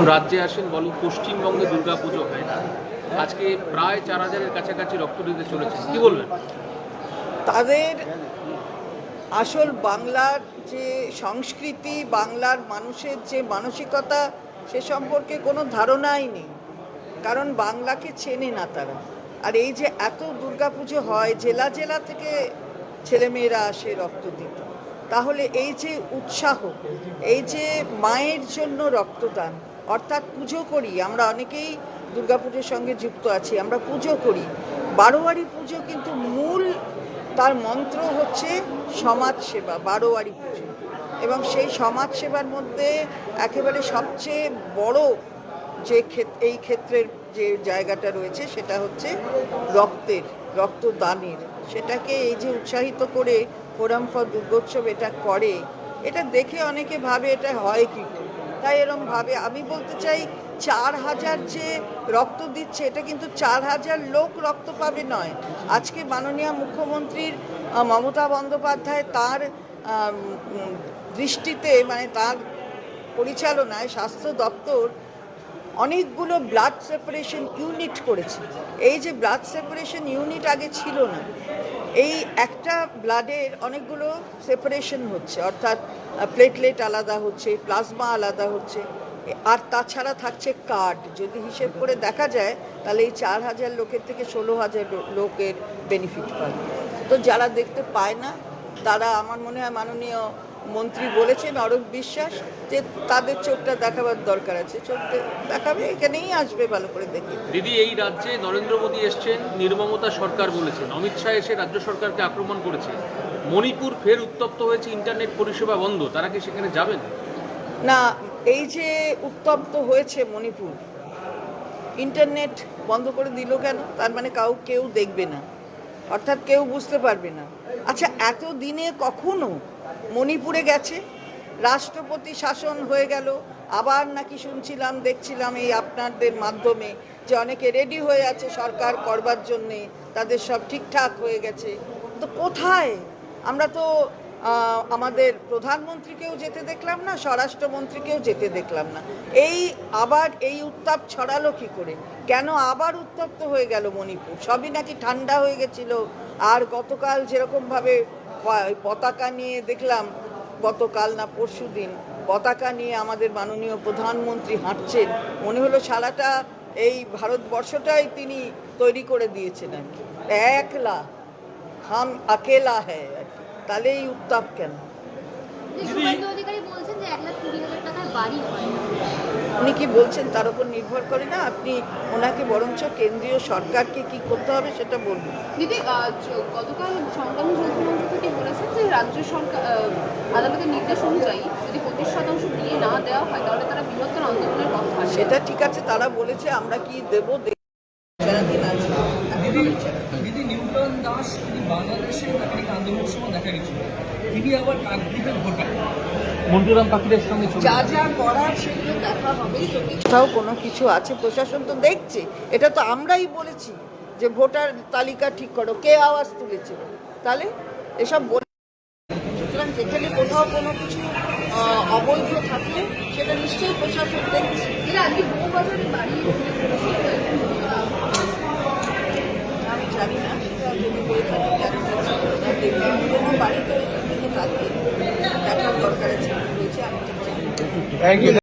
যখন রাজ্যে আসেন বলো? পশ্চিমবঙ্গে দুর্গা পুজো হয়। না আজকে প্রায় চার হাজারের কাছাকাছি রক্ত দিতে চলেছে কি বলবেন? তাদের আসল বাংলার যে সংস্কৃতি, বাংলার মানুষের যে মানসিকতা, সে সম্পর্কে কোনো ধারণাই নেই। কারণ বাংলাকে চেনে না তারা। আর এই যে এত দুর্গাপুজো হয়, জেলা জেলা থেকে ছেলেমেয়েরা আসে রক্ত দিতে। তাহলে এই যে উৎসাহ, এই যে মায়ের জন্য রক্তদান অর্থাৎ পুজো করি। আমরা অনেকেই দুর্গাপুজোর সঙ্গে যুক্ত আছি, আমরা পুজো করি। বারোয়ারি পুজো কিন্তু মূল, তার মন্ত্র হচ্ছে সমাজ সেবা, বারোয়ারি পুজো। এবং সেই সমাজ সেবার মধ্যে একেবারে সবচেয়ে বড় যে এই ক্ষেত্রের যে জায়গাটা রয়েছে, সেটা হচ্ছে রক্তের, রক্তদানের। সেটাকে এই যে উৎসাহিত করে ফোরাম ফর দুর্গোৎসব এটা করে, এটা দেখে অনেকে ভাবে এটা হয় কি করে। তাই এরমভাবে। আমি বলতে চাই, চার হাজার যে রক্ত দিচ্ছে, এটা কিন্তু চার হাজার লোক রক্ত পাবে নয়। আজকে মাননীয় মুখ্যমন্ত্রীর মমতা বন্দ্যোপাধ্যায় তার দৃষ্টিতে মানে তার পরিচালনায় স্বাস্থ্য দপ্তর অনেকগুলো ব্লাড সেপারেশন ইউনিট করেছে। এই যে ব্লাড সেপারেশন ইউনিট আগে ছিল না, এই একটা ব্লাডের অনেকগুলো সেপারেশন হচ্ছে, অর্থাৎ প্লেটলেট আলাদা হচ্ছে প্লাজমা আলাদা হচ্ছে, আর তাছাড়া থাকছে কার্ড যদি হিসেব করে দেখা যায়, তাহলে এই চার হাজার লোকের থেকে ষোলো হাজার লোকের বেনিফিট পাবে তো যারা দেখতে পায় না, তারা আমার মনে হয় মাননীয় মন্ত্রী বলেছেন অরূপ বিশ্বাস যে তাদের চোখটা দেখাবার দরকার আছে। চোখ দেখাবে এখানেই আসবে ভালো করে দেখে। দিদি এই রাজ্যে নরেন্দ্র মোদী এসছেন নির্মমতা সরকার বলেছেন। অমিত শাহ এসে রাজ্য সরকারকে আক্রমণ করেছে। মণিপুর ফের উত্তপ্ত হয়েছে ইন্টারনেট পরিষেবা বন্ধ। তারা কি সেখানে যাবেন? না এই যে উত্তপ্ত হয়েছে মণিপুর ইন্টারনেট বন্ধ করে দিল কেন? তার মানে কাউ কেউ দেখবে না। অর্থাৎ কেউ বুঝতে পারবে না। আচ্ছা এত দিনে কখনো মণিপুরে গেছে। রাষ্ট্রপতি শাসন হয়ে গেল। আবার নাকি শুনছিলাম, দেখছিলাম এই আপনাদের মাধ্যমে যে অনেকে রেডি হয়ে আছে সরকার করবার জন্যে। তাদের সব ঠিকঠাক হয়ে গেছে। তো কোথায়? আমরা তো আমাদের প্রধানমন্ত্রীকেও যেতে দেখলাম না, স্বরাষ্ট্রমন্ত্রীকেও যেতে দেখলাম না। এই আবার এই উত্তাপ ছড়ালো কি করে? কেন আবার উত্তপ্ত হয়ে গেল মণিপুর? সবই নাকি ঠান্ডা হয়ে গেছিল। আর গতকাল যেরকমভাবে পতাকা নিয়ে দেখলাম গতকাল না পরশু দিন। পতাকা নিয়ে আমাদের মাননীয় প্রধানমন্ত্রী হাঁটছেন। মনে হলো সারাটা এই ভারতবর্ষটাই তিনি তৈরি করে দিয়েছেন আর কি। একলা হাম আকেলা হ্যায় আর কি। তাহলে এই উত্তাপ কেন? হয় উনি কি বলছেন? তার উপর নির্ভর করে না আপনি ওনাকে বরঞ্চ কেন্দ্রীয় সরকারকে কি করতে হবে সেটা বলুন। দিদি গতকাল সংগ্রামী যৌথমঞ্চ থেকে বলেছেন যে রাজ্য সরকার আদালতের নির্দেশ অনুযায়ী যদি পঁচিশ শতাংশ দিয়ে না দেওয়া হয় তাহলে তারা বৃহত্তর আন্দোলনের কথা সেটা ঠিক আছে তারা বলেছে আমরা কি দেব দিদি নিউটন দাস তিনি বাংলাদেশে নাগরিক আন্দোলনের সময় দেখা গেছিল। তিনি আবার কাকদ্বীপের ভোটার মন্টুরাম পাখিদের সঙ্গে যা যা করার সেগুলো দেখা হবে যদি কোথাও কোনো কিছু আছে প্রশাসন তো দেখছে। এটা তো আমরাই বলেছি যে ভোটার তালিকা ঠিক করো কে আওয়াজ তুলেছে? তাহলে এসব যেখানে কোথাও কোনো কিছু অবৈধ থাকলে সেটা নিশ্চয়ই প্রশাসন দেখছে। আমি জানি না সেটা যদি বলে থাকি কেন বাড়িতে ওই সব দিকে থাকবে দেখার দরকার আছে কি হয়েছে আমি ঠিক জানি না।